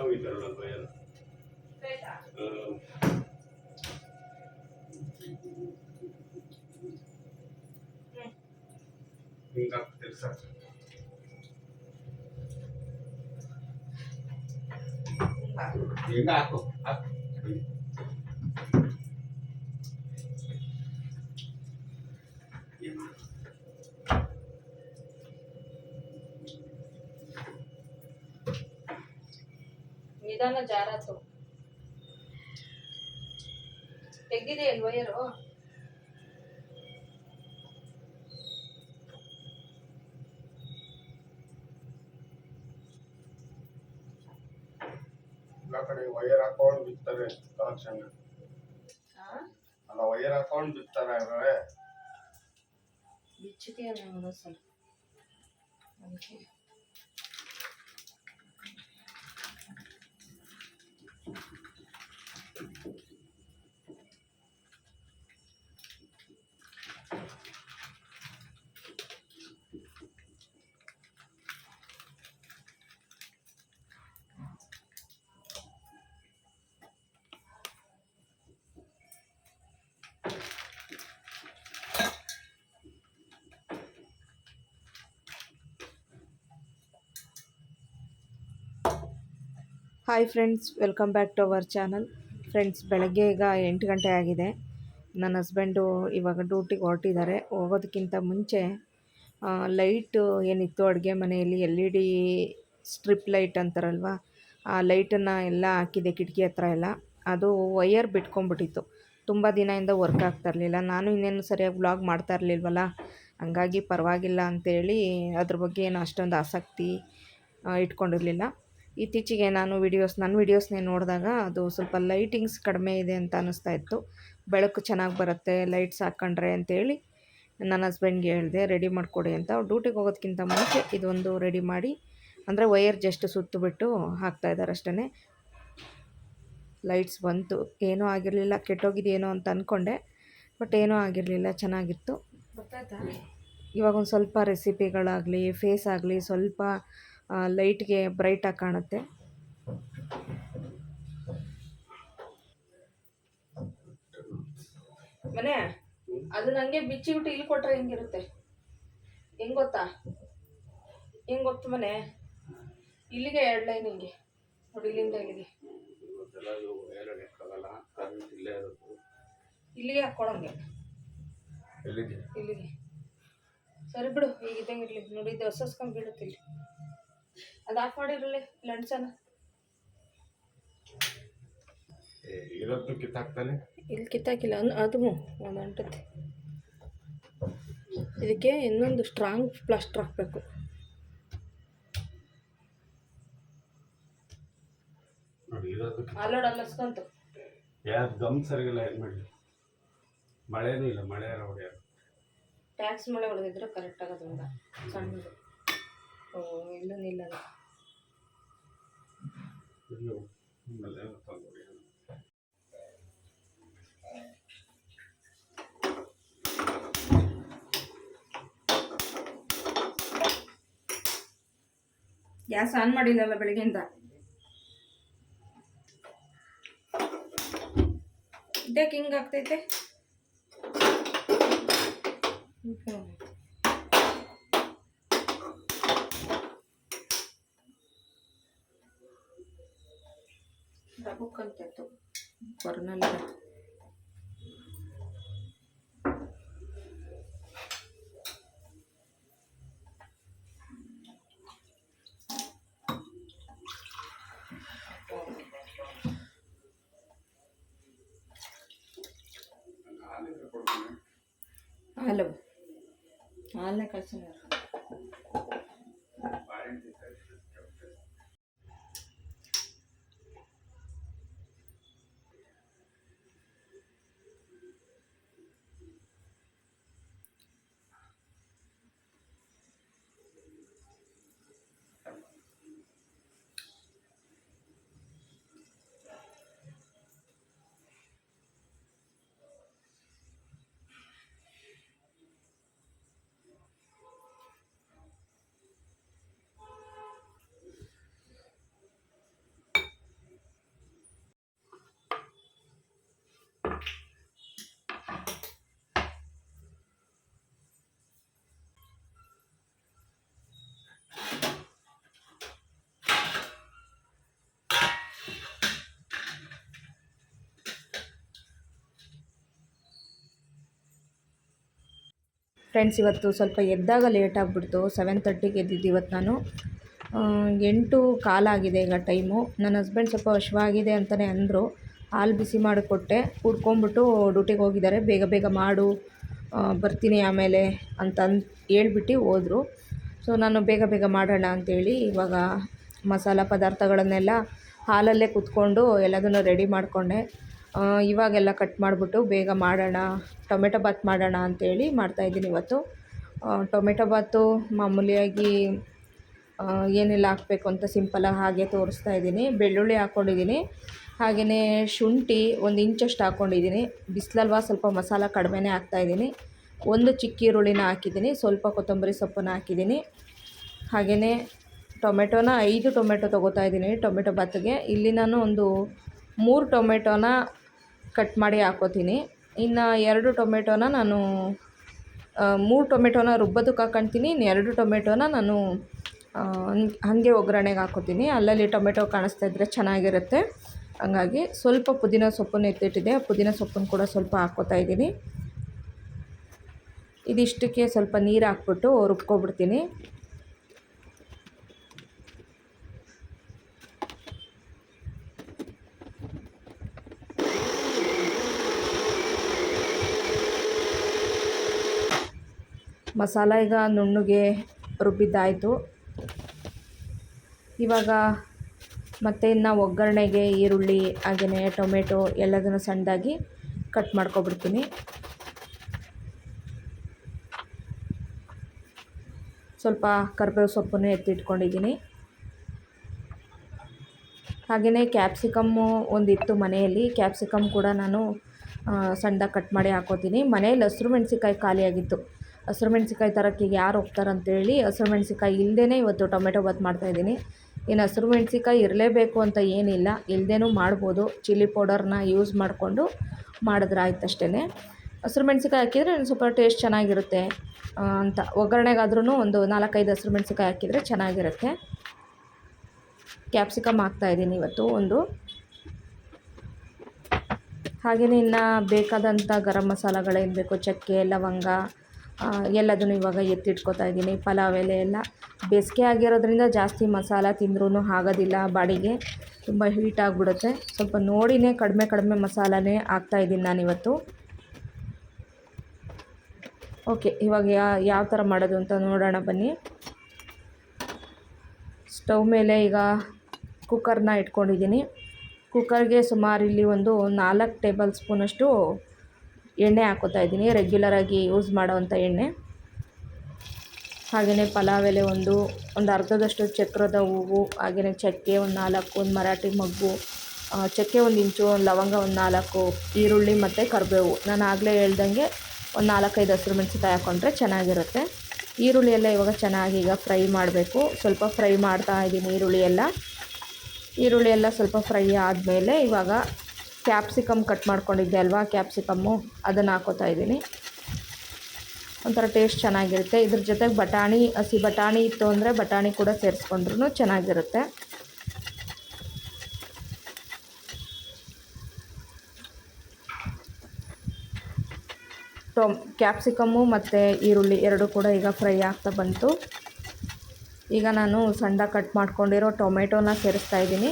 ಬಿತ್ತೋಗಿದ್ದಾರಲ್ಲ wire ಹಿಂಗಾಗ್ತಿರ್ sir ಹಿಂಗ ಹಾಕು ಹಾಕು ನಿಧಾನ ಜಾರಾತು ತೆಗ್ದಿದೆಯಲ್ ವಯರು ಎಲ್ಲ ಕಡೆ ವಯರ್ ಹಾಕೊಂಡು ಬಿತ್ತಾರೆ ಕಲೆಕ್ಷನ್ ಅಲ್ಲ ವಯರ್ ಹಾಕೊಂಡು ಬಿತ್ತಾರೆ ಅವ್ರೆ ಬಿಚ್ಚಿದೆಯ ನೋಡೋ ಸ್ವಲ್ಪ ಅದಕ್ಕೆ hi friends welcome back to our channel friends ಬೆಳಗ್ಗೆ ಈಗ ಎಂಟು ಗಂಟೆ ಆಗಿದೆ. ನನ್ನ ಹಸ್ಬೆಂಡು ಇವಾಗ ಡ್ಯೂಟಿಗೆ ಹೊರಟಿದ್ದಾರೆ. ಹೋಗೋದಕ್ಕಿಂತ ಮುಂಚೆ ಲೈಟು ಏನಿತ್ತು ಅಡುಗೆ ಮನೆಯಲ್ಲಿ L E D strip light ಅಂತಾರಲ್ವ, ಆ ಲೈಟನ್ನು ಎಲ್ಲ ಹಾಕಿದೆ ಕಿಟಕಿ ಹತ್ರ ಎಲ್ಲ. ಅದು ವಯರ್ ಬಿಟ್ಕೊಂಡ್ಬಿಟ್ಟಿತ್ತು. ತುಂಬ ದಿನದಿಂದ ವರ್ಕ್ ಆಗ್ತಾ ಇರಲಿಲ್ಲ. ನಾನು ಇನ್ನೇನು ಸರಿಯಾಗಿ ವ್ಲಾಗ್ ಮಾಡ್ತಾ ಇರಲಿಲ್ವಲ್ಲ? ಹಂಗಾಗಿ ಪರವಾಗಿಲ್ಲ ಅಂತೇಳಿ ಅದ್ರ ಬಗ್ಗೆ ಏನು ಅಷ್ಟೊಂದು ಆಸಕ್ತಿ ಇಟ್ಕೊಂಡಿರಲಿಲ್ಲ. ಇತ್ತೀಚೆಗೆ ನಾನು ವಿಡಿಯೋಸ್ ನನ್ನ ವಿಡಿಯೋಸ್ನೇ ನೋಡಿದಾಗ ಅದು ಸ್ವಲ್ಪ ಲೈಟಿಂಗ್ಸ್ ಕಡಿಮೆ ಇದೆ ಅಂತ ಅನ್ನಿಸ್ತಾ ಇತ್ತು. ಬೆಳಕು ಚೆನ್ನಾಗಿ ಬರುತ್ತೆ ಲೈಟ್ಸ್ ಹಾಕ್ಕೊಂಡ್ರೆ ಅಂತೇಳಿ ನನ್ನ ಹಸ್ಬೆಂಡ್ಗೆ ಹೇಳಿದೆ ರೆಡಿ ಮಾಡಿಕೊಡಿ ಅಂತ. ಡ್ಯೂಟಿಗೆ ಹೋಗೋದಕ್ಕಿಂತ ಮುಂಚೆ ಇದೊಂದು ರೆಡಿ ಮಾಡಿ ಅಂದರೆ ವೈಯರ್ ಜಸ್ಟ್ ಸುತ್ತಬಿಟ್ಟು ಹಾಕ್ತಾ ಇದ್ದಾರೆ ಅಷ್ಟೇ ಲೈಟ್ಸ್ ಬಂತು. ಏನೂ ಆಗಿರಲಿಲ್ಲ ಕೆಟ್ಟೋಗಿದೆಯೇನೋ ಅಂತ ಅಂದ್ಕೊಂಡೆ ಬಟ್ ಏನೂ ಆಗಿರಲಿಲ್ಲ ಚೆನ್ನಾಗಿತ್ತು. ಇವಾಗ ಒಂದು ಸ್ವಲ್ಪ ರೆಸಿಪಿಗಳಾಗಲಿ ಫೇಸ್ ಆಗಲಿ ಸ್ವಲ್ಪ ಲೈಟ್ಗೆ ಬ್ರೈಟಾಗಿ ಕಾಣುತ್ತೆ. ಮನೆ ಅದು ನನಗೆ ಬಿಚ್ಚಿಬಿಟ್ಟು ಇಲ್ಲಿ ಕೊಟ್ರೆ ಹೆಂಗಿರುತ್ತೆ? ಹೆಂಗ್ ಗೊತ್ತಾ? ಹೆಂಗ್ ಗೊತ್ತು ಮನೆ? ಇಲ್ಲಿಗೆ ಎರಡು ಲೈನ್ ಹಿಂಗೆ ನೋಡಿ ಇಲ್ಲಿಂದ ಇಲ್ಲಿಗೆ. ಇಲ್ಲಿಗೆ ಹಾಕ್ಕೊಳಂಗೆ. ಎಲ್ಲಿದೆ ಇಲ್ಲಿಗೆ. ಸರಿ ಬಿಡು ಈಗ ಇದ್ದಂಗೆ ಇರಲಿ. ನೋಡಿ ಇದು ಹೊಸಸ್ಕೊಂಡ್ ಬೀಳುತ್ತೆ ಇಲ್ಲಿ. ಅದು ಆಫ್ ಮಾಡಿರಲಿ ಲಂಚನ ಏ, ಇರೋದ್ನು ಕಿತ್ತಾಕ್ತಾನೆ? ಇಲ್ಲಿ ಕಿತ್ತಾಕಿಲ್ಲ ಅದು ಒಂದು ಅಂಟುತ್ತೆ. ಇದಕ್ಕೆ ಇನ್ನೊಂದು ಸ್ಟ್ರಾಂಗ್ ಪ್ಲಾಸ್ಟರ್ ಹಾಕಬೇಕು. ನೋಡಿ ಇರೋದು ಆಲೋಡ್ ಅಲ್ಲಸ್ಕೊಂತು ಯಾರು ದಮ್ ಸರಿಗಿಲ್ಲ ಏನು ಮಾಡಲಿ. ಮಳೆನೂ ಇಲ್ಲ ಮಳೆ ಹೊಡೆಯೋದು ಟ್ಯಾಕ್ಸ್ ಮಳೆ ಹೊಡೆದಿದ್ರೆ ಕರೆಕ್ಟ್ ಆಗೋದ್ರಿಂದ ಸಣ್ಣದು. ಓ ಇಲ್ಲೂ ನಿಲ್ಲಲ್ಲ ಗ್ಯಾಸ್ ಆನ್ ಮಾಡಿಲ್ಲಲ್ಲ ಬೆಳಗ್ಗೆಯಿಂದ? ಇದ್ಯಾಕೆ ಹಿಂಗೆ ಆಗ್ತೈತೆ ಹ್ಮ್. ರಬಕ್ಕಂತಿತ್ತು ಕೊರನಲ್ಲಿ ಹಾಲಿದ್ರೆ ಕೊಡ್ತೀನಿ ಹಾಲು ಹಾಲನ್ನೇ ಕಳ್ಸೋಣ ಫ್ರೆಂಡ್ಸ್, ಇವತ್ತು ಸ್ವಲ್ಪ ಎದ್ದಾಗ ಲೇಟ್ ಆಗಿಬಿಡ್ತು. ಸೆವೆನ್ ತರ್ಟಿಗೆ ಎದ್ದಿದ್ದು ಇವತ್ತು ನಾನು. ಎಂಟು ಕಾಲಾಗಿದೆ ಈಗ ಟೈಮು ನನ್ನ ಹಸ್ಬೆಂಡ್ ಸ್ವಲ್ಪ ಹಶ್ವಾಗಿದೆ ಅಂತಲೇ ಅಂದರು. ಹಾಲು ಬಿಸಿ ಮಾಡಿಕೊಟ್ಟೆ. ಕುಡ್ಕೊಂಬಿಟ್ಟು ಡ್ಯೂಟಿಗೆ ಹೋಗಿದ್ದಾರೆ. ಬೇಗ ಬೇಗ ಮಾಡು ಬರ್ತೀನಿ ಆಮೇಲೆ ಅಂತ ಹೇಳ್ಬಿಟ್ಟು ಹೋದರು. ಸೊ ನಾನು ಬೇಗ ಬೇಗ ಮಾಡೋಣ ಅಂತೇಳಿ ಇವಾಗ ಮಸಾಲ ಪದಾರ್ಥಗಳನ್ನೆಲ್ಲ ಹಾಲಲ್ಲೇ ಕುತ್ಕೊಂಡು ಎಲ್ಲದನ್ನು ರೆಡಿ ಮಾಡಿಕೊಂಡೆ. ಇವಾಗೆಲ್ಲ ಕಟ್ ಮಾಡಿಬಿಟ್ಟು ಬೇಗ ಮಾಡೋಣ, ಟೊಮೆಟೊ ಬಾತ್ ಮಾಡೋಣ ಅಂತೇಳಿ ಮಾಡ್ತಾಯಿದ್ದೀನಿ ಇವತ್ತು. ಟೊಮೆಟೊ ಬಾತು ಮಾಮೂಲಿಯಾಗಿ ಏನೆಲ್ಲ ಹಾಕಬೇಕು ಅಂತ ಸಿಂಪಲಾಗಿ ಹಾಗೆ ತೋರಿಸ್ತಾ ಇದ್ದೀನಿ. ಬೆಳ್ಳುಳ್ಳಿ ಹಾಕ್ಕೊಂಡಿದ್ದೀನಿ. ಹಾಗೆಯೇ ಶುಂಠಿ ಒಂದು ಇಂಚಷ್ಟು ಹಾಕ್ಕೊಂಡಿದ್ದೀನಿ. ಬಿಸಿಲಲ್ವ ಸ್ವಲ್ಪ ಮಸಾಲ ಕಡಿಮೆನೇ ಹಾಕ್ತಾಯಿದ್ದೀನಿ ಒಂದು ಚಿಕ್ಕ ಈರುಳ್ಳಿನ ಹಾಕಿದ್ದೀನಿ. ಸ್ವಲ್ಪ ಕೊತ್ತಂಬರಿ ಸೊಪ್ಪನ್ನ ಹಾಕಿದ್ದೀನಿ. ಹಾಗೆಯೇ ಟೊಮೆಟೊನ ಐದು ಟೊಮೆಟೊ ತೊಗೋತಾ ಇದ್ದೀನಿ ಟೊಮೆಟೊ ಬಾತ್ಗೆ ಇಲ್ಲಿ ನಾನು ಒಂದು ಮೂರು ಟೊಮೆಟೊನ ಕಟ್ ಮಾಡಿ ಹಾಕೋತೀನಿ. ಇನ್ನು ಎರಡು ಟೊಮೆಟೊನ ನಾನು ಮೂರು ಟೊಮೆಟೋನ ರುಬ್ಬೋದಕ್ಕೆ ಹಾಕೊತೀನಿ ಇನ್ನು ಎರಡು ಟೊಮೆಟೊನ ನಾನು ಹಾಗೆ ಒಗ್ಗರಣೆಗೆ ಹಾಕೋತೀನಿ. ಅಲ್ಲಲ್ಲಿ ಟೊಮೆಟೊ ಕಾಣಿಸ್ತಾ ಇದ್ದರೆ ಚೆನ್ನಾಗಿರುತ್ತೆ. ಹಂಗಾಗಿ ಸ್ವಲ್ಪ ಪುದೀನ ಸೊಪ್ಪನ್ನು ಎತ್ತಿಟ್ಟಿದೆ ಆ ಪುದೀನ ಸೊಪ್ಪನ್ನು ಕೂಡ ಸ್ವಲ್ಪ ಹಾಕ್ಕೋತಾ ಇದ್ದೀನಿ. ಇದಿಷ್ಟಕ್ಕೆ ಸ್ವಲ್ಪ ನೀರು ಹಾಕ್ಬಿಟ್ಟು ರುಬ್ಕೊಬಿಡ್ತೀನಿ. ಮಸಾಲ ಈಗ ನುಣ್ಣಗೆ ರುಬ್ಬಿದ್ದಾಯಿತು. ಇವಾಗ ಮತ್ತೆ ಇನ್ನು ಒಗ್ಗರಣೆಗೆ ಈರುಳ್ಳಿ ಹಾಗೆಯೇ ಟೊಮೆಟೊ ಎಲ್ಲದನ್ನು ಸಣ್ಣದಾಗಿ ಕಟ್ ಮಾಡ್ಕೊಬಿಡ್ತೀನಿ. ಸ್ವಲ್ಪ ಕರ್ಬೇವು ಸೊಪ್ಪನ್ನು ಎತ್ತಿಟ್ಕೊಂಡಿದ್ದೀನಿ. ಹಾಗೆಯೇ ಕ್ಯಾಪ್ಸಿಕಮ್ಮು ಒಂದಿತ್ತು ಮನೆಯಲ್ಲಿ. ಕ್ಯಾಪ್ಸಿಕಮ್ ಕೂಡ ನಾನು ಸಣ್ಣದಾಗಿ ಕಟ್ ಮಾಡಿ ಹಾಕೋತೀನಿ. ಮನೇಲಿ ಹಸಿರು ಮೆಣಸಿಕಾಯಿ ಖಾಲಿಯಾಗಿತ್ತು. ಹಸಿರು ಮೆಣಸಿಕಾಯಿ ತರೋಕ್ಕೆ ಈಗ ಯಾರು ಹೋಗ್ತಾರಂತೇಳಿ ಹಸಿರು ಮೆಣಸಿಕಾಯಿ ಇಲ್ಲದೇ ಇವತ್ತು ಟೊಮೆಟೊ ಬಾತ್ ಮಾಡ್ತಾಯಿದ್ದೀನಿ ಇನ್ನು ಹಸಿರು ಮೆಣಸಿಕಾಯಿ ಇರಲೇಬೇಕು ಅಂತ ಏನಿಲ್ಲ ಇಲ್ಲದೇನೂ ಮಾಡ್ಬೋದು. ಚಿಲ್ಲಿ ಪೌಡರ್ನ ಯೂಸ್ ಮಾಡಿಕೊಂಡು ಮಾಡಿದ್ರೆ ಆಯ್ತು ಅಷ್ಟೇ ಹಸಿರು ಮೆಣಸಿಕಾಯಿ ಹಾಕಿದರೆ ಸ್ವಲ್ಪ ಟೇಸ್ಟ್ ಚೆನ್ನಾಗಿರುತ್ತೆ ಅಂತ. ಒಗ್ಗರಣೆಗಾದ್ರೂ ಒಂದು ನಾಲ್ಕೈದು ಹಸಿರು ಮೆಣಸಿಕಾಯಿ ಹಾಕಿದರೆ ಚೆನ್ನಾಗಿರುತ್ತೆ. ಕ್ಯಾಪ್ಸಿಕಮ್ ಹಾಕ್ತಾಯಿದ್ದೀನಿ ಇವತ್ತು ಒಂದು. ಹಾಗೆಯೇ ಇನ್ನು ಬೇಕಾದಂಥ ಗರಂ ಮಸಾಲಗಳೇನು ಬೇಕು, ಚಕ್ಕೆ, ಲವಂಗ ಎಲ್ಲದನ್ನು ಇವಾಗ ಎತ್ತಿಟ್ಕೊತಾ ಇದ್ದೀನಿ. ಪಲಾವ್ ಎಲೆ ಎಲ್ಲ ಬೇಸಿಗೆ ಆಗಿರೋದ್ರಿಂದ ಜಾಸ್ತಿ ಮಸಾಲ ತಿಂದ್ರೂ ಆಗೋದಿಲ್ಲ ಬಾಡಿಗೆ. ತುಂಬ ಹೀಟ್ ಆಗಿಬಿಡುತ್ತೆ. ಸ್ವಲ್ಪ ನೋಡಿನೇ ಕಡಿಮೆ ಕಡಿಮೆ ಮಸಾಲನೇ ನಾನು ನಾನಿವತ್ತು. ಓಕೆ, ಇವಾಗ ಯಾವ ಥರ ಮಾಡೋದು ಅಂತ ನೋಡೋಣ ಬನ್ನಿ. ಸ್ಟವ್ ಮೇಲೆ ಈಗ ಕುಕ್ಕರ್ನ ಇಟ್ಕೊಂಡಿದ್ದೀನಿ. ಕುಕ್ಕರ್ಗೆ ಸುಮಾರು ಇಲ್ಲಿ ಒಂದು ನಾಲ್ಕು ಟೇಬಲ್ ಸ್ಪೂನಷ್ಟು ಎಣ್ಣೆ ಹಾಕೋತಾ ಇದ್ದೀನಿ. ರೆಗ್ಯುಲರಾಗಿ ಯೂಸ್ ಮಾಡೋವಂಥ ಎಣ್ಣೆ. ಹಾಗೆಯೇ ಪಲಾವ್ ಎಲೆ ಒಂದು ಒಂದು ಅರ್ಧದಷ್ಟು ಚಕ್ರದ ಹೂವು ಹಾಗೆಯೇ ಚಕ್ಕೆ ಒಂದು ನಾಲ್ಕು, ಒಂದು ಮರಾಠಿ ಮಗ್ಗು ಚಕ್ಕೆ ಒಂದು ಇಂಚು, ಒಂದು ಲವಂಗ ಒಂದು ನಾಲ್ಕು, ಈರುಳ್ಳಿ ಮತ್ತು ಕರಿಬೇವು. ನಾನು ಆಗಲೇ ಹೇಳ್ದಂಗೆ ಒಂದು ನಾಲ್ಕೈದು ಹಸಿರು ಮೆಣಸಿನ್ಕಾಯಿ ಹಾಕ್ಕೊಂಡ್ರೆ ಚೆನ್ನಾಗಿರುತ್ತೆ. ಈರುಳ್ಳಿ ಎಲ್ಲ ಇವಾಗ ಚೆನ್ನಾಗಿ ಈಗ ಫ್ರೈ ಮಾಡಬೇಕು. ಸ್ವಲ್ಪ ಫ್ರೈ ಮಾಡ್ತಾ ಇದ್ದೀನಿ ಈರುಳ್ಳಿ ಎಲ್ಲ. ಈರುಳ್ಳಿ ಎಲ್ಲ ಸ್ವಲ್ಪ ಫ್ರೈ ಆದಮೇಲೆ ಇವಾಗ ಕ್ಯಾಪ್ಸಿಕಮ್ ಕಟ್ ಮಾಡ್ಕೊಂಡಿದ್ದೆ ಅಲ್ವಾ, ಕ್ಯಾಪ್ಸಿಕಮ್ಮು? ಅದನ್ನು ಹಾಕೋತಾ ಇದ್ದೀನಿ. ಒಂಥರ ಟೇಸ್ಟ್ ಚೆನ್ನಾಗಿರುತ್ತೆ. ಇದ್ರ ಜೊತೆಗೆ ಬಟಾಣಿ, ಹಸಿ ಬಟಾಣಿ ಇತ್ತು ಅಂದರೆ ಬಟಾಣಿ ಕೂಡ ಸೇರಿಸ್ಕೊಂಡ್ರೂ ಚೆನ್ನಾಗಿರುತ್ತೆ. ಟೊಮ್, ಕ್ಯಾಪ್ಸಿಕಮ್ಮು ಮತ್ತು ಈರುಳ್ಳಿ ಎರಡು ಕೂಡ ಈಗ ಫ್ರೈ ಆಗ್ತಾ ಬಂತು. ಈಗ ನಾನು ಸಣ್ಣ ಕಟ್ ಮಾಡ್ಕೊಂಡಿರೋ ಟೊಮೆಟೊನ ಸೇರಿಸ್ತಾ ಇದ್ದೀನಿ.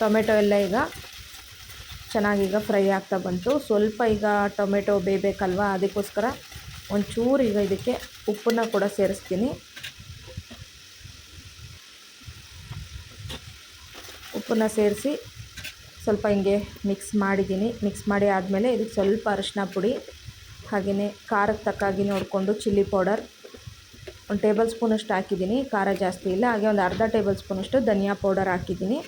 ಟೊಮೆಟೊ ಎಲ್ಲ ಈಗ ಚೆನ್ನಾಗಿ ಈಗ ಫ್ರೈ ಆಗ್ತಾ ಬಂತು. ಸ್ವಲ್ಪ ಈಗ ಟೊಮೆಟೊ ಬೇಯಬೇಕಲ್ವ ಅದಕ್ಕೋಸ್ಕರ ಒಂಚೂರು ಈಗ ಇದಕ್ಕೆ ಉಪ್ಪನ್ನ ಕೂಡ ಸೇರಿಸ್ತೀನಿ. ಉಪ್ಪನ್ನ ಸೇರಿಸಿ ಸ್ವಲ್ಪ ಹಿಂಗೆ ಮಿಕ್ಸ್ ಮಾಡಿದ್ದೀನಿ. ಮಿಕ್ಸ್ ಮಾಡಿ ಆದಮೇಲೆ ಇದಕ್ಕೆ ಸ್ವಲ್ಪ ಅರಿಶಿನ ಪುಡಿ, ಹಾಗೆಯೇ ಖಾರಕ್ಕೆ ತಕ್ಕಾಗಿ ನೋಡಿಕೊಂಡು ಚಿಲ್ಲಿ ಪೌಡರ್. ಒಂದು ಟೇಬಲ್ ಸ್ಪೂನಷ್ಟು ಹಾಕಿದ್ದೀನಿ. ಖಾರ ಜಾಸ್ತಿ ಇಲ್ಲ. ಹಾಗೆ ಒಂದು ಅರ್ಧ ಟೇಬಲ್ ಸ್ಪೂನಷ್ಟು ಧನಿಯಾ ಪೌಡರ್ ಹಾಕಿದ್ದೀನಿ.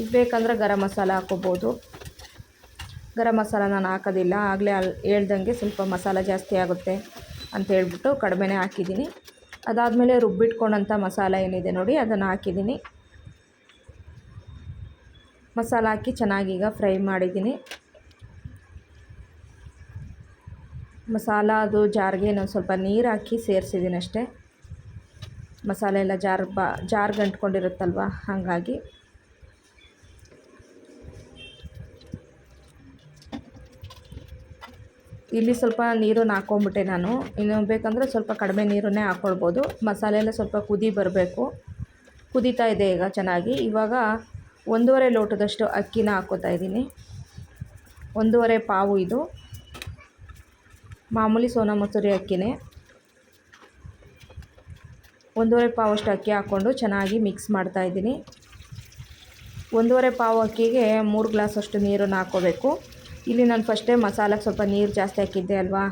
ಈಗ ಬೇಕಂದ್ರೆ ಗರಂ ಮಸಾಲ ಹಾಕೋಬೋದು ಗರಂ ಮಸಾಲ ನಾನು ಹಾಕೋದಿಲ್ಲ, ಆಗಲೇ ಅಲ್ಲಿ ಹೇಳ್ದಂಗೆ ಸ್ವಲ್ಪ ಮಸಾಲ ಜಾಸ್ತಿ ಆಗುತ್ತೆ ಅಂತ ಹೇಳ್ಬಿಟ್ಟು ಕಡಿಮೆನೇ ಹಾಕಿದ್ದೀನಿ. ಅದಾದಮೇಲೆ ರುಬ್ಬಿಟ್ಕೊಂಡಂಥ ಮಸಾಲ ಏನಿದೆ ನೋಡಿ, ಅದನ್ನು ಹಾಕಿದ್ದೀನಿ. ಮಸಾಲ ಹಾಕಿ ಚೆನ್ನಾಗಿ ಈಗ ಫ್ರೈ ಮಾಡಿದ್ದೀನಿ. ಮಸಾಲ ಅದು ಜಾರ್ಗೆ ಇನ್ನೊಂದು ಸ್ವಲ್ಪ ನೀರು ಹಾಕಿ ಸೇರಿಸಿದ್ದೀನಿ ಅಷ್ಟೇ ಮಸಾಲೆ ಎಲ್ಲ ಜಾರ್ ಬಾ ಜಾರ್ಗೆ ಅಂಟ್ಕೊಂಡಿರುತ್ತಲ್ವ ಹಾಗಾಗಿ. ಇಲ್ಲಿ ಸ್ವಲ್ಪ ನೀರನ್ನು ಹಾಕ್ಕೊಂಬಿಟ್ಟೆ ನಾನು. ಇನ್ನು ಬೇಕಂದರೆ ಸ್ವಲ್ಪ ಕಡಿಮೆ ನೀರನ್ನೇ ಹಾಕ್ಕೊಳ್ಬೋದು ಮಸಾಲೆ ಎಲ್ಲ ಸ್ವಲ್ಪ ಕುದಿ ಬರಬೇಕು. ಕುದೀತಾ ಇದೆ ಈಗ ಚೆನ್ನಾಗಿ. ಇವಾಗ ಒಂದೂವರೆ ಲೋಟದಷ್ಟು ಅಕ್ಕಿನ ಹಾಕ್ಕೋತಾ ಇದ್ದೀನಿ. ಒಂದೂವರೆ ಪಾವು ಇದು. ಮಾಮೂಲಿ ಸೋನಾ ಮಸೂರಿ ಅಕ್ಕಿನೇ. ಒಂದೂವರೆ ಪಾವಷ್ಟು ಅಕ್ಕಿ ಹಾಕ್ಕೊಂಡು ಚೆನ್ನಾಗಿ ಮಿಕ್ಸ್ ಮಾಡ್ತಾ ಇದ್ದೀನಿ. ಒಂದೂವರೆ ಪಾವು ಅಕ್ಕಿಗೆ ಮೂರು ಗ್ಲಾಸಷ್ಟು ನೀರನ್ನು ಹಾಕ್ಕೋಬೇಕು ಇಲ್ಲಿ ನಾನು ಫಸ್ಟೇ ಮಸಾಲಕ್ಕೆ ಸ್ವಲ್ಪ ನೀರು ಜಾಸ್ತಿ ಹಾಕಿದ್ದೆ ಅಲ್ವಾ?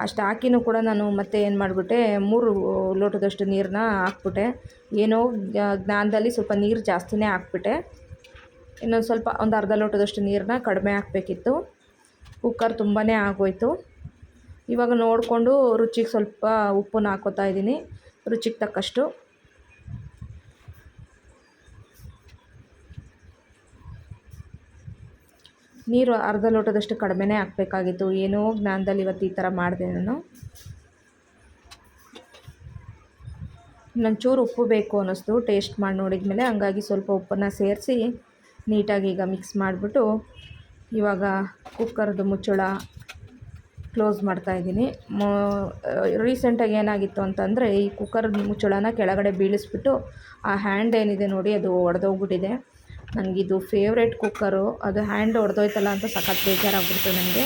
ಅಷ್ಟು ಹಾಕಿನೂ ಕೂಡ ನಾನು ಮತ್ತೆ ಏನು ಮಾಡಿಬಿಟ್ಟೆ, ಮೂರು ಲೋಟದಷ್ಟು ನೀರನ್ನ ಹಾಕ್ಬಿಟ್ಟೆ. ಏನೋ ಜ್ಞಾನದಲ್ಲಿ ಸ್ವಲ್ಪ ನೀರು ಜಾಸ್ತಿನೇ ಹಾಕ್ಬಿಟ್ಟೆ. ಇನ್ನೊಂದು ಸ್ವಲ್ಪ ಒಂದು ಅರ್ಧ ಲೋಟದಷ್ಟು ನೀರನ್ನ ಕಡಿಮೆ ಹಾಕಬೇಕಿತ್ತು. ಕುಕ್ಕರ್ ತುಂಬಾ ಆಗೋಯ್ತು. ಇವಾಗ ನೋಡಿಕೊಂಡು ರುಚಿಗೆ ಸ್ವಲ್ಪ ಉಪ್ಪನ್ನು ಹಾಕೋತಾ ಇದ್ದೀನಿ. ರುಚಿಗೆ ತಕ್ಕಷ್ಟು. ನೀರು ಅರ್ಧ ಲೋಟದಷ್ಟು ಕಡಿಮೆನೇ ಹಾಕಬೇಕಾಗಿತ್ತು. ಏನೋ ಜ್ಞಾನದಲ್ಲಿ ಇವತ್ತು ಈ ಥರ ಮಾಡಿದೆ ನಾನು. ನಂಚೂರು ಉಪ್ಪು ಬೇಕು ಅನ್ನಿಸ್ತು. ಟೇಸ್ಟ್ ಮಾಡಿ ನೋಡಿದ ಮೇಲೆ ಹಂಗಾಗಿ ಸ್ವಲ್ಪ ಉಪ್ಪನ್ನು ಸೇರಿಸಿ ನೀಟಾಗಿ ಈಗ ಮಿಕ್ಸ್ ಮಾಡಿಬಿಟ್ಟು ಇವಾಗ ಕುಕ್ಕರ್ದು ಮುಚ್ಚಳ ಕ್ಲೋಸ್ ಮಾಡ್ತಾಯಿದ್ದೀನಿ ಮೋ, ರೀಸೆಂಟಾಗಿ ಏನಾಗಿತ್ತು ಅಂತಂದರೆ ಈ ಕುಕ್ಕರ್ ಮುಚ್ಚಳನ ಕೆಳಗಡೆ ಬೀಳಿಸ್ಬಿಟ್ಟು ಆ ಹ್ಯಾಂಡ್ ಏನಿದೆ ನೋಡಿ ಅದು ಒಡೆದೋಗ್ಬಿಟ್ಟಿದೆ. ನನಗಿದು ಫೇವ್ರೇಟ್ ಕುಕ್ಕರು ಅದು ಹ್ಯಾಂಡ್ ಹೊಡೆದೋಯ್ತಲ್ಲ ಅಂತ ಸಖತ್ ಬೇಜಾರಾಗ್ಬಿಡ್ತು ನನಗೆ.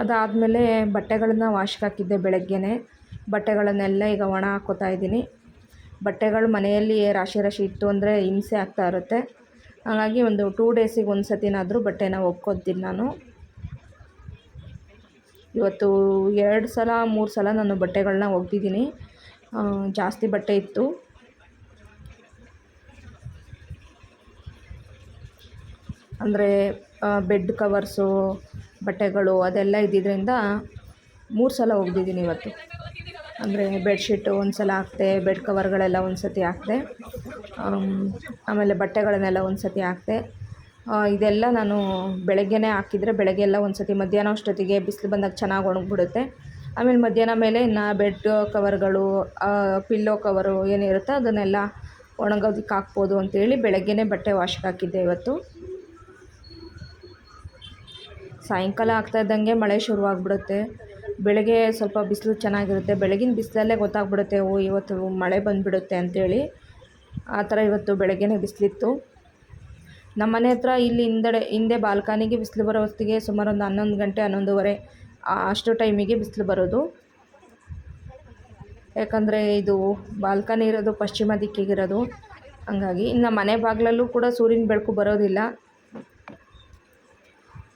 ಅದಾದಮೇಲೆ ಬಟ್ಟೆಗಳನ್ನ ವಾಶ್ಗೆ ಹಾಕಿದ್ದೆ ಬೆಳಗ್ಗೆನೆ. ಬಟ್ಟೆಗಳನ್ನೆಲ್ಲ ಈಗ ಒಣ ಹಾಕೋತಾ ಇದ್ದೀನಿ. ಬಟ್ಟೆಗಳು ಮನೆಯಲ್ಲಿ ರಾಶಿ ರಾಶಿ ಇತ್ತು ಅಂದರೆ ಹಿಂಸೆ ಆಗ್ತಾ ಇರುತ್ತೆ. ಹಾಗಾಗಿ ಒಂದು ಟೂ ಡೇಸಿಗೆ ಒಂದು ಸತಿನಾದರೂ ಬಟ್ಟೆನ ಒಪ್ಕೊತೀನಿ ನಾನು. ಇವತ್ತು ಎರಡು ಸಲ, ಮೂರು ಸಲ ನಾನು ಬಟ್ಟೆಗಳನ್ನ ಒಗ್ದಿದ್ದೀನಿ. ಜಾಸ್ತಿ ಬಟ್ಟೆ ಇತ್ತು. ಅಂದರೆ ಬೆಡ್ ಕವರ್ಸು ಬಟ್ಟೆಗಳು ಅದೆಲ್ಲ ಇದ್ದಿದ್ದರಿಂದ ಮೂರು ಸಲ ಒಗ್ದಿದ್ದೀನಿ ಇವತ್ತು. ಅಂದರೆ ಬೆಡ್ಶೀಟು ಒಂದು ಸಲ ಹಾಕ್ದೆ ಬೆಡ್ ಕವರ್ಗಳೆಲ್ಲ ಒಂದು ಸತಿ ಹಾಕ್ದೆ ಆಮೇಲೆ ಬಟ್ಟೆಗಳನ್ನೆಲ್ಲ ಒಂದು ಸತಿ ಹಾಕ್ದೆ ಇದೆಲ್ಲ ನಾನು ಬೆಳಗ್ಗೆನೇ ಹಾಕಿದರೆ ಬೆಳಗ್ಗೆ ಎಲ್ಲ ಒಂದು ಸತಿ ಮಧ್ಯಾಹ್ನ ಅಷ್ಟೊತ್ತಿಗೆ ಬಿಸಿಲು ಬಂದಾಗ ಚೆನ್ನಾಗಿ ಒಣಗಿಬಿಡುತ್ತೆ. ಆಮೇಲೆ ಮಧ್ಯಾಹ್ನ ಮೇಲೆ ಇನ್ನು ಬೆಡ್ ಕವರ್ಗಳು ಪಿಲ್ಲೋ ಕವರು ಏನಿರುತ್ತೋ ಅದನ್ನೆಲ್ಲ ಒಣಗೋದಕ್ಕೆ ಹಾಕ್ಬೋದು ಅಂತೇಳಿ ಬೆಳಗ್ಗೆನೇ ಬಟ್ಟೆ ವಾಶ್ಗೆ ಹಾಕಿದ್ದೆ ಇವತ್ತು. ಸಾಯಂಕಾಲ ಆಗ್ತಾ ಇದ್ದಂಗೆ ಮಳೆ ಶುರುವಾಗ್ಬಿಡುತ್ತೆ. ಬೆಳಗ್ಗೆ ಸ್ವಲ್ಪ ಬಿಸಿಲು ಚೆನ್ನಾಗಿರುತ್ತೆ. ಬೆಳಗಿನ ಬಿಸಿಲಲ್ಲೇ ಗೊತ್ತಾಗ್ಬಿಡುತ್ತೆ, ಓ, ಇವತ್ತು ಮಳೆ ಬಂದುಬಿಡುತ್ತೆ ಅಂಥೇಳಿ ಆ ಥರ ಇವತ್ತು ಬೆಳಗ್ಗೆನೇ ಬಿಸಿಲಿತ್ತು. ನಮ್ಮ ಮನೆ ಹತ್ರ ಇಲ್ಲಿ ಹಿಂದಡೆ, ಹಿಂದೆ ಬಾಲ್ಕನಿಗೆ ಬಿಸಿಲು ಬರೋ ಹೊತ್ತಿಗೆ ಸುಮಾರು ಒಂದು ಹನ್ನೊಂದು ಗಂಟೆ, ಹನ್ನೊಂದುವರೆ ಅಷ್ಟು ಟೈಮಿಗೆ ಬಿಸಿಲು ಬರೋದು. ಯಾಕಂದರೆ ಇದು ಬಾಲ್ಕನಿ ಇರೋದು, ಪಶ್ಚಿಮ ದಿಕ್ಕಿಗಿರೋದು. ಹಂಗಾಗಿ ಇನ್ನು ಮನೆ ಬಾಗಿಲಲ್ಲೂ ಕೂಡ ಸೂರ್ಯನ ಬೆಳಕು ಬರೋದಿಲ್ಲ.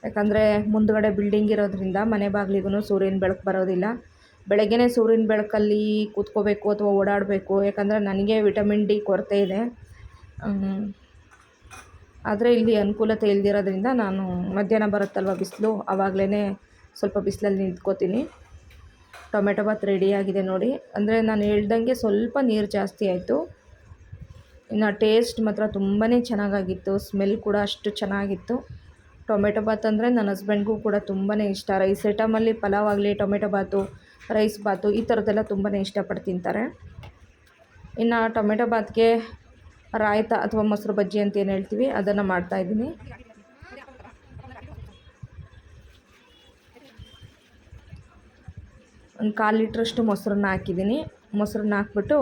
ಯಾಕಂದರೆ ಮುಂದುಗಡೆ ಬಿಲ್ಡಿಂಗ್ ಇರೋದ್ರಿಂದ ಮನೆ ಬಾಗಿಲಿಗೂ ಸೂರ್ಯನ ಬೆಳಕು ಬರೋದಿಲ್ಲ. ಬೆಳಗ್ಗೆನೇ ಸೂರ್ಯನ ಬೆಳಕಲ್ಲಿ ಕೂತ್ಕೋಬೇಕು ಅಥವಾ ಓಡಾಡಬೇಕು. ಯಾಕಂದರೆ ನನಗೆ ವಿಟಮಿನ್ ಡಿ ಕೊರತೆ ಇದೆ. ಆದರೆ ಇಲ್ಲಿ ಅನುಕೂಲತೆ ಇಲ್ದಿರೋದ್ರಿಂದ ನಾನು ಮಧ್ಯಾಹ್ನ ಬರುತ್ತಲ್ವ ಬಿಸಿಲು? ಆವಾಗಲೇ ಸ್ವಲ್ಪ ಬಿಸಿಲಲ್ಲಿ ನಿಂತ್ಕೋತೀನಿ. ಟೊಮೆಟೊ ಬಾತ್ ರೆಡಿಯಾಗಿದೆ ನೋಡಿ. ಅಂದರೆ ನಾನು ಹೇಳ್ದಂಗೆ ಸ್ವಲ್ಪ ನೀರು ಜಾಸ್ತಿ ಆಯಿತು. ಇನ್ನು ಟೇಸ್ಟ್ ಮಾತ್ರ ತುಂಬಾ ಚೆನ್ನಾಗಾಗಿತ್ತು. ಸ್ಮೆಲ್ ಕೂಡ ಅಷ್ಟು ಚೆನ್ನಾಗಿತ್ತು. ಟೊಮೆಟೊ ಬಾತ್ ಅಂದರೆ ನನ್ನ ಹಸ್ಬೆಂಡ್ಗೂ ಕೂಡ ತುಂಬಾ ಇಷ್ಟ. ರೈಸ್ ಐಟಮಲ್ಲಿ ಪಲಾವ್ ಆಗಲಿ, ಟೊಮೆಟೊ ಬಾತು ರೈಸ್ ಭಾತು ಈ ಥರದ್ದೆಲ್ಲ ತುಂಬಾ ಇಷ್ಟಪಟ್ಟು ತಿಂತಾರೆ. ಇನ್ನು ಟೊಮೆಟೊ ಭಾತ್ಗೆ ರಾಯ್ತ ಅಥವಾ ಮೊಸರು ಬಜ್ಜಿ ಅಂತ ಏನು ಹೇಳ್ತೀವಿ, ಅದನ್ನು ಮಾಡ್ತಾಯಿದ್ದೀನಿ ಒಂದು ಕಾಲು ಲೀಟ್ರಷ್ಟು ಮೊಸರನ್ನ ಹಾಕಿದ್ದೀನಿ. ಮೊಸರನ್ನ ಹಾಕ್ಬಿಟ್ಟು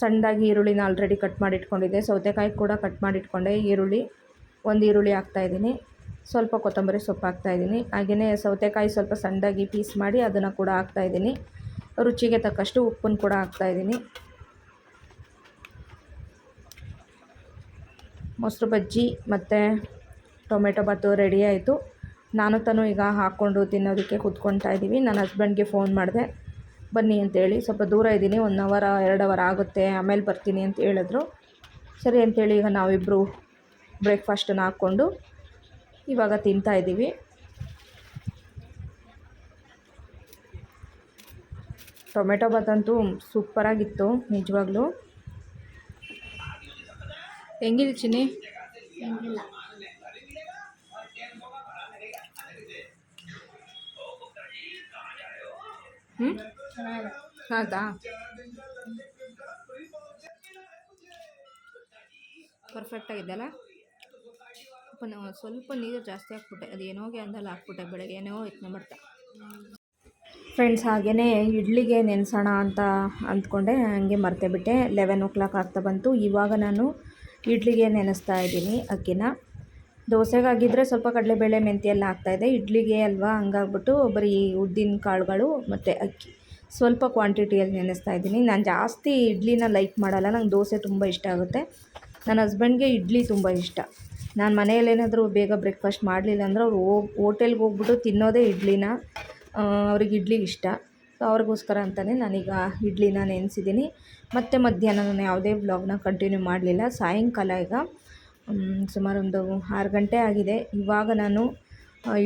ಸಣ್ಣದಾಗಿ ಈರುಳ್ಳಿನ ಆಲ್ರೆಡಿ ಕಟ್ ಮಾಡಿಟ್ಕೊಂಡಿದ್ದೆ. ಸೌತೆಕಾಯಿ ಕೂಡ ಕಟ್ ಮಾಡಿಟ್ಕೊಂಡೆ. ಈರುಳ್ಳಿ, ಒಂದು ಈರುಳ್ಳಿ ಹಾಕ್ತಾಯಿದ್ದೀನಿ ಸ್ವಲ್ಪ ಕೊತ್ತಂಬರಿ ಸೊಪ್ಪು ಹಾಕ್ತಾಯಿದ್ದೀನಿ ಹಾಗೆಯೇ ಸೌತೆಕಾಯಿ ಸ್ವಲ್ಪ ಸಣ್ಣದಾಗಿ ಪೀಸ್ ಮಾಡಿ ಅದನ್ನು ಕೂಡ ಹಾಕ್ತಾಯಿದ್ದೀನಿ ರುಚಿಗೆ ತಕ್ಕಷ್ಟು ಉಪ್ಪನ್ನು ಕೂಡ ಹಾಕ್ತಾಯಿದ್ದೀನಿ ಮೊಸರು ಬಜ್ಜಿ ಮತ್ತು ಟೊಮೆಟೊ ಬಾತು ರೆಡಿ ಆಯಿತು. ನಾನು ತಾನು ಈಗ ಹಾಕ್ಕೊಂಡು ತಿನ್ನೋದಕ್ಕೆ ಕೂತ್ಕೊಳ್ತಾ ಇದ್ದೀವಿ. ನನ್ನ ಹಸ್ಬೆಂಡ್ಗೆ ಫೋನ್ ಮಾಡಿದೆ. ಬನ್ನಿ ಅಂತೇಳಿ ಸ್ವಲ್ಪ ದೂರ ಇದ್ದೀನಿ. ಒನ್ ಅವರ, ಎರಡು ಅವರ್ ಆಗುತ್ತೆ. ಆಮೇಲೆ ಬರ್ತೀನಿ ಅಂತ ಹೇಳಿದ್ರು. ಸರಿ ಅಂತೇಳಿ ಈಗ ನಾವಿಬ್ಬರು ಬ್ರೇಕ್ಫಾಸ್ಟನ್ನು ಹಾಕ್ಕೊಂಡು ಇವಾಗ ತಿಂತಾ ಇದ್ದೀವಿ. ಟೊಮೆಟೊ ಬಾತಂತೂ ಸೂಪರಾಗಿತ್ತು, ನಿಜವಾಗ್ಲೂ. ಹೆಂಗಿದೆ ಚಿನ್ನಿ? ಹ್ಞೂ ಹೌದಾ? ಪರ್ಫೆಕ್ಟ್ ಆಗಿದೆಯಲ್ಲ? ಸ್ವಲ್ಪ ನೀರು ಜಾಸ್ತಿ ಹಾಕ್ಬಿಟ್ಟೆ. ಅದು ಏನೋಗೆ ಅಂದಲ್ಲಿ ಹಾಕ್ಬಿಟ್ಟೆ ಬೆಳಗ್ಗೆ. ಏನೋ ಯತ್ನ ಮಾಡ್ತಾ. ಫ್ರೆಂಡ್ಸ್ ಹಾಗೆಯೇ ಇಡ್ಲಿಗೆ ನೆನೆಸೋಣ ಅಂತ ಅಂದ್ಕೊಂಡೆ. ಹಂಗೆ ಮರ್ತೆ ಬಿಟ್ಟೆ. ಲೆವೆನ್ ಓ ಕ್ಲಾಕ್ ಆಗ್ತಾ ಬಂತು. ಇವಾಗ ನಾನು ಇಡ್ಲಿಗೆ ನೆನೆಸ್ತಾ ಇದ್ದೀನಿ ಅಕ್ಕಿನ. ದೋಸೆಗಾಗಿದ್ದರೆ ಸ್ವಲ್ಪ ಕಡಲೆಬೇಳೆ ಮೆಂತ್ಯ ಎಲ್ಲ ಹಾಕ್ತಾಯಿದ್ದೆ ಇಡ್ಲಿಗೆ ಅಲ್ವಾ, ಹಂಗಾಗ್ಬಿಟ್ಟು ಬರೀ ಉದ್ದಿನ ಕಾಳುಗಳು ಮತ್ತು ಅಕ್ಕಿ. ಸ್ವಲ್ಪ ಕ್ವಾಂಟಿಟಿಯಲ್ಲಿ ನೆನೆಸ್ತಾ ಇದ್ದೀನಿ. ನಾನು ಜಾಸ್ತಿ ಇಡ್ಲಿನ ಲೈಕ್ ಮಾಡಲ್ಲ, ನಂಗೆ ದೋಸೆ ತುಂಬ ಇಷ್ಟ ಆಗುತ್ತೆ. ನನ್ನ ಹಸ್ಬೆಂಡ್ಗೆ ಇಡ್ಲಿ ತುಂಬ ಇಷ್ಟ. ನಾನು ಮನೆಯಲ್ಲೇನಾದರೂ ಬೇಗ ಬ್ರೇಕ್ಫಾಸ್ಟ್ ಮಾಡಲಿಲ್ಲ ಅಂದರೆ ಅವ್ರು ಹೋಗಿ ಹೋಟೆಲ್ಗೆ ಹೋಗ್ಬಿಟ್ಟು ತಿನ್ನೋದೇ ಇಡ್ಲಿನ ಅವ್ರಿಗೆ ಇಡ್ಲಿ ಇಷ್ಟ. ಸೊ ಅವ್ರಿಗೋಸ್ಕರ ಅಂತಲೇ ನಾನೀಗ ಇಡ್ಲಿನ ನೆನೆಸಿದ್ದೀನಿ. ಮತ್ತು ಮಧ್ಯಾಹ್ನ ನಾನು ಯಾವುದೇ ಬ್ಲಾಗ್ನ ಕಂಟಿನ್ಯೂ ಮಾಡಲಿಲ್ಲ. ಸಾಯಂಕಾಲ ಈಗ ಸುಮಾರು ಒಂದು ಆರು ಗಂಟೆ ಆಗಿದೆ. ಇವಾಗ ನಾನು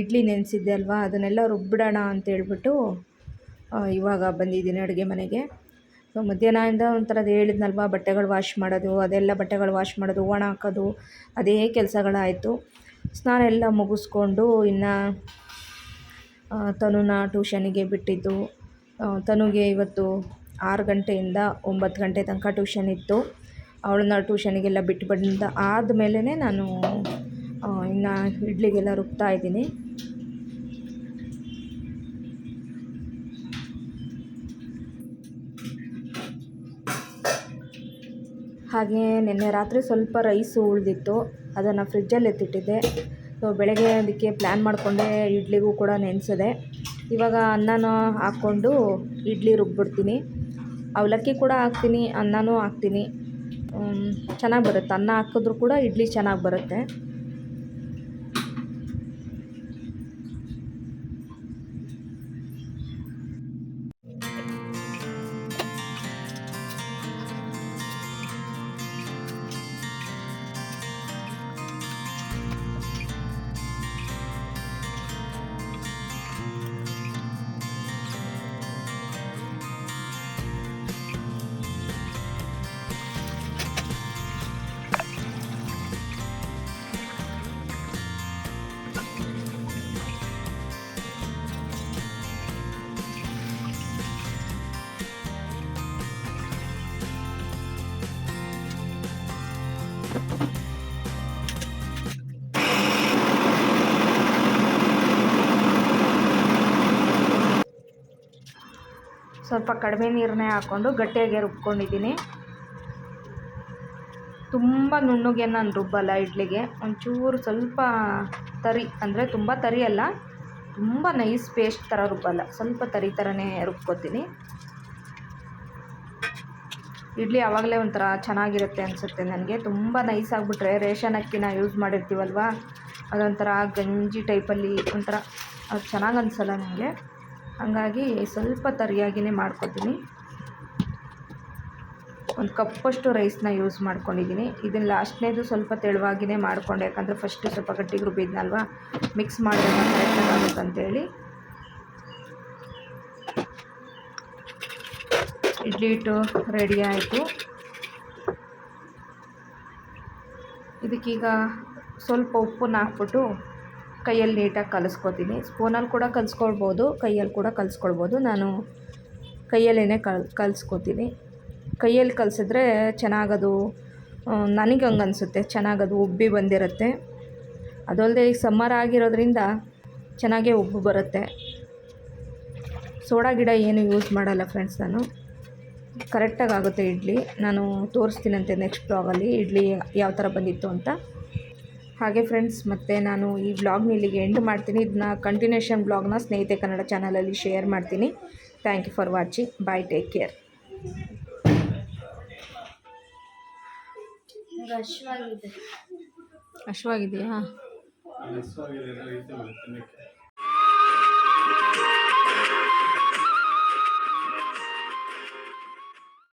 ಇಡ್ಲಿ ನೆನೆಸಿದ್ದೆ ಅಲ್ವಾ? ಅದನ್ನೆಲ್ಲ ರುಬ್ಬಿಡೋಣ ಅಂತೇಳ್ಬಿಟ್ಟು ಇವಾಗ ಬಂದಿದ್ದೀನಿ ಅಡುಗೆ ಮನೆಗೆ. ಸೊ ಮಧ್ಯಾಹ್ನದಿಂದ ಒಂಥರದ್ದು ಹೇಳಿದ್ನಲ್ವ, ಬಟ್ಟೆಗಳು ವಾಶ್ ಮಾಡೋದು, ಅದೆಲ್ಲ ಬಟ್ಟೆಗಳು ವಾಶ್ ಮಾಡೋದು ಒಣ ಹಾಕೋದು, ಅದೇ ಕೆಲಸಗಳಾಯಿತು. ಸ್ನಾನ ಎಲ್ಲ ಮುಗಿಸ್ಕೊಂಡು ಇನ್ನು ತನುನ ಟ್ಯೂಷನಿಗೆ ಬಿಟ್ಟಿದ್ದು. ತನುಗೆ ಇವತ್ತು ಆರು ಗಂಟೆಯಿಂದ ಒಂಬತ್ತು ಗಂಟೆ ತನಕ ಟ್ಯೂಷನ್ ಇತ್ತು. ಅವಳನ್ನ ಟ್ಯೂಷನಿಗೆಲ್ಲ ಬಿಟ್ಟು ಬಂದ ಆದಮೇಲೆ ನಾನು ಇನ್ನು ಇಡ್ಲಿಗೆಲ್ಲ ರುಬ್ತಾ ಇದ್ದೀನಿ. ಹಾಗೆ ನಿನ್ನೆ ರಾತ್ರಿ ಸ್ವಲ್ಪ ರೈಸು ಉಳಿದಿತ್ತು, ಅದನ್ನು ಫ್ರಿಜ್ಜಲ್ಲಿ ಎತ್ತಿಟ್ಟಿದ್ದೆ. ಸೊ, ಬೆಳಗ್ಗೆ ಅದಕ್ಕೆ ಪ್ಲ್ಯಾನ್ ಮಾಡಿಕೊಂಡೆ ಇಡ್ಲಿಗೂ ಕೂಡ ನೆನೆಸಿದೆ. ಇವಾಗ ಅನ್ನನ ಹಾಕ್ಕೊಂಡು ಇಡ್ಲಿ ರುಬ್ಬಿಡ್ತೀನಿ. ಅವಲಕ್ಕಿ ಕೂಡ ಹಾಕ್ತೀನಿ, ಅನ್ನನೂ ಹಾಕ್ತೀನಿ. ಚೆನ್ನಾಗಿ ಬರುತ್ತೆ. ಅನ್ನ ಹಾಕಿದ್ರೂ ಕೂಡ ಇಡ್ಲಿ ಚೆನ್ನಾಗಿ ಬರುತ್ತೆ. ಸ್ವಲ್ಪ ಕಡಿಮೆ ನೀರನ್ನೇ ಹಾಕ್ಕೊಂಡು ಗಟ್ಟಿಯಾಗೆ ರುಬ್ಕೊಂಡಿದ್ದೀನಿ. ತುಂಬ ನುಣ್ಣಗೆ ನಾನು ರುಬ್ಬಲ್ಲ ಇಡ್ಲಿಗೆ. ಒಂಚೂರು ಸ್ವಲ್ಪ ತರಿ, ಅಂದರೆ ತುಂಬ ತರಿ ಅಲ್ಲ, ತುಂಬ ನೈಸ್ ಪೇಸ್ಟ್ ಥರ ರುಬ್ಬಲ್ಲ. ಸ್ವಲ್ಪ ತರಿ ಥರನೇ ರುಬ್ಕೋತೀನಿ. ಇಡ್ಲಿ ಆವಾಗಲೇ ಒಂಥರ ಚೆನ್ನಾಗಿರುತ್ತೆ ಅನಿಸುತ್ತೆ ನನಗೆ. ತುಂಬ ನೈಸ್ ಆಗಿಬಿಟ್ರೆ ರೇಷನ್ ಅಕ್ಕಿನ ಯೂಸ್ ಮಾಡಿರ್ತೀವಲ್ವ? ಅದೊಂಥರ ಗಂಜಿ ಟೈಪಲ್ಲಿ ಒಂಥರ, ಅದು ಚೆನ್ನಾಗಿ ಅನಿಸಲ್ಲ ನನಗೆ. ಹಾಗಾಗಿ ಸ್ವಲ್ಪ ತರಿಯಾಗಿಯೇ ಮಾಡ್ಕೊತೀನಿ. ಒಂದು ಕಪ್ಪಷ್ಟು ರೈಸ್ನ ಯೂಸ್ ಮಾಡ್ಕೊಂಡಿದ್ದೀನಿ. ಇದನ್ನು ಲಾಸ್ಟ್ನೇದು ಸ್ವಲ್ಪ ತೆಳುವಾಗಿಯೇ ಮಾಡಿಕೊಂಡೆ, ಯಾಕಂದರೆ ಫಸ್ಟು ಸ್ವಲ್ಪ ಗಟ್ಟಿಗೆ ರುಬ್ಬಿದ್ನಲ್ವ? ಮಿಕ್ಸ್ ಮಾಡಿದಾಗ ಕರೆಕ್ಟಾಗಿ ಆಗುತ್ತಂತೇಳಿ ಇಡ್ಲಿ ಇಟ್ಟು ರೆಡಿ ಆಯಿತು. ಇದಕ್ಕೀಗ ಸ್ವಲ್ಪ ಉಪ್ಪನ್ನ ಹಾಕ್ಬಿಟ್ಟು ಕೈಯಲ್ಲಿ ನೀಟಾಗಿ ಕಲಿಸ್ಕೊತೀನಿ. ಸ್ಪೂನಲ್ಲಿ ಕೂಡ ಕಲಿಸ್ಕೊಳ್ಬೋದು, ಕೈಯಲ್ಲಿ ಕೂಡ ಕಲಿಸ್ಕೊಳ್ಬೋದು. ನಾನು ಕೈಯಲ್ಲೇ ಕಲ್, ಕಲಿಸ್ಕೊತೀನಿ. ಕೈಯಲ್ಲಿ ಕಲಿಸಿದ್ರೆ ಚೆನ್ನಾಗದು ನನಗೆ ಹಂಗೆ ಅನಿಸುತ್ತೆ. ಚೆನ್ನಾಗದು ಉಬ್ಬಿ ಬಂದಿರುತ್ತೆ. ಅದಲ್ಲದೆ ಈಗ ಸಮ್ಮರ್ ಆಗಿರೋದ್ರಿಂದ ಚೆನ್ನಾಗೇ ಉಬ್ಬು ಬರುತ್ತೆ. ಸೋಡಾ ಗಿಡ ಏನು ಯೂಸ್ ಮಾಡಲ್ಲ ಫ್ರೆಂಡ್ಸ್ ನಾನು. ಕರೆಕ್ಟಾಗಿ ಆಗುತ್ತೆ ಇಡ್ಲಿ. ನಾನು ತೋರಿಸ್ತೀನಂತೆ ನೆಕ್ಸ್ಟ್ ಬ್ಲಾಗಲ್ಲಿ ಇಡ್ಲಿ ಯಾವ ಥರ ಬಂದಿತ್ತು ಅಂತ. ಹಾಗೆ ಫ್ರೆಂಡ್ಸ್ ಮತ್ತು ನಾನು ಈ ವ್ಲಾಗ್ನ ಇಲ್ಲಿಗೆ ಎಂಡ್ ಮಾಡ್ತೀನಿ. ಇದನ್ನ ಕಂಟಿನ್ಯೂಷನ್ ಬ್ಲಾಗ್ನ ಸ್ನೇಹಿತೆ ಕನ್ನಡ ಚಾನಲಲ್ಲಿ ಶೇರ್ ಮಾಡ್ತೀನಿ. Thank you for watching bye take care ಹಶ್ವಾಗಿದೆಯಾ ಅಶ್ವಾಗಿದೆಯಾ